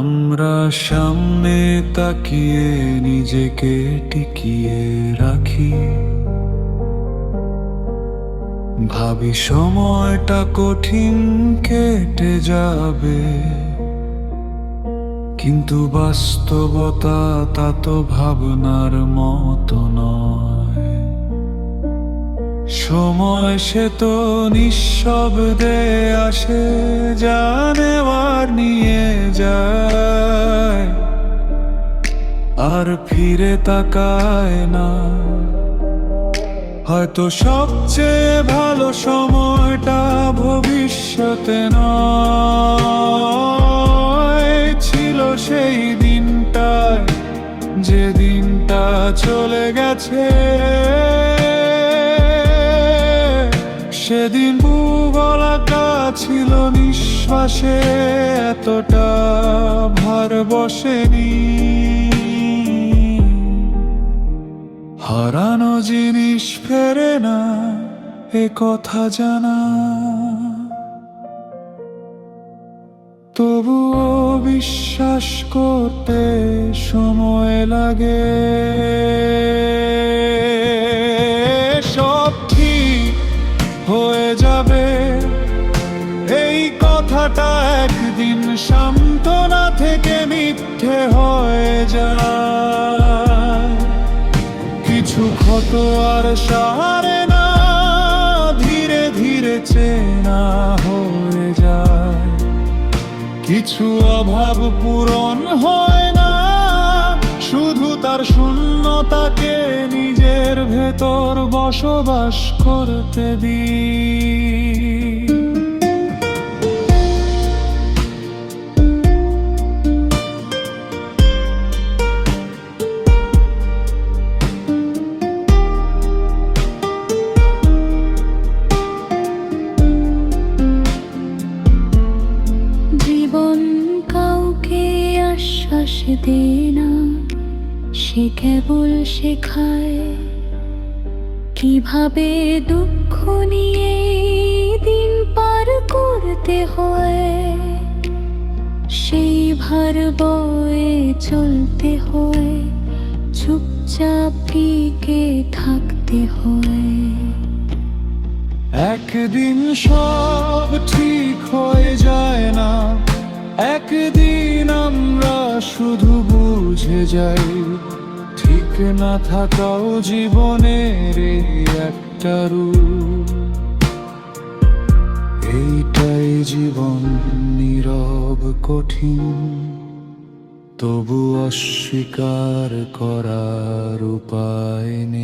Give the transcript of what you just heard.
আমরা সামনে তাকিয়ে নিজেকে টিকিয়ে রাখি। ভাবি সময়টা কঠিন কেটে যাবে, কিন্তু বাস্তবতা তা তো ভাবনার মতো নয়। সময় সে তো নিঃশব্দে আসে জানেবার নিয়ে যায়, আর ফিরে তাকায় না। হয়তো সবচেয়ে ভালো সময়টা ভবিষ্যতে নয়। ছিল সেই দিনটায়, যে দিনটা চলে গেছে। সেদিন ভূগোলাটা ছিল নিঃশ্বাসে এতটা ভার বসেনি। হারানো জিনিস ফেরে না, এ কথা জানা। তবুও বিশ্বাস করতে সময় লাগে। একদিন সান্ত্বনা থেকে মিথ্যে হয়ে যায়। কিছু ক্ষত আর সারে না, ধীরে ধীরে চেনা হয়ে যায়। কিছু অভাব পূরণ হয় না, শুধু তার শূন্যতাকে নিজের ভেতর বসবাস করতে দিই। দেয় না সে কেবল শেখায়, কীভাবে দুঃখ নিয়ে দিন পার করতে হয়, সেই ভার বয়ে চলতে হয় চুপচাপ টিকে থাকতে হয়। একদিন সব ঠিক হয়ে যায় না, একদিন শুধু বুঝে যাই, ঠিক না থাকাও জীবনের একটা রূপ। এইটাই জীবন নীরব, কঠিন, তবু অস্বীকার করার উপায় নেই।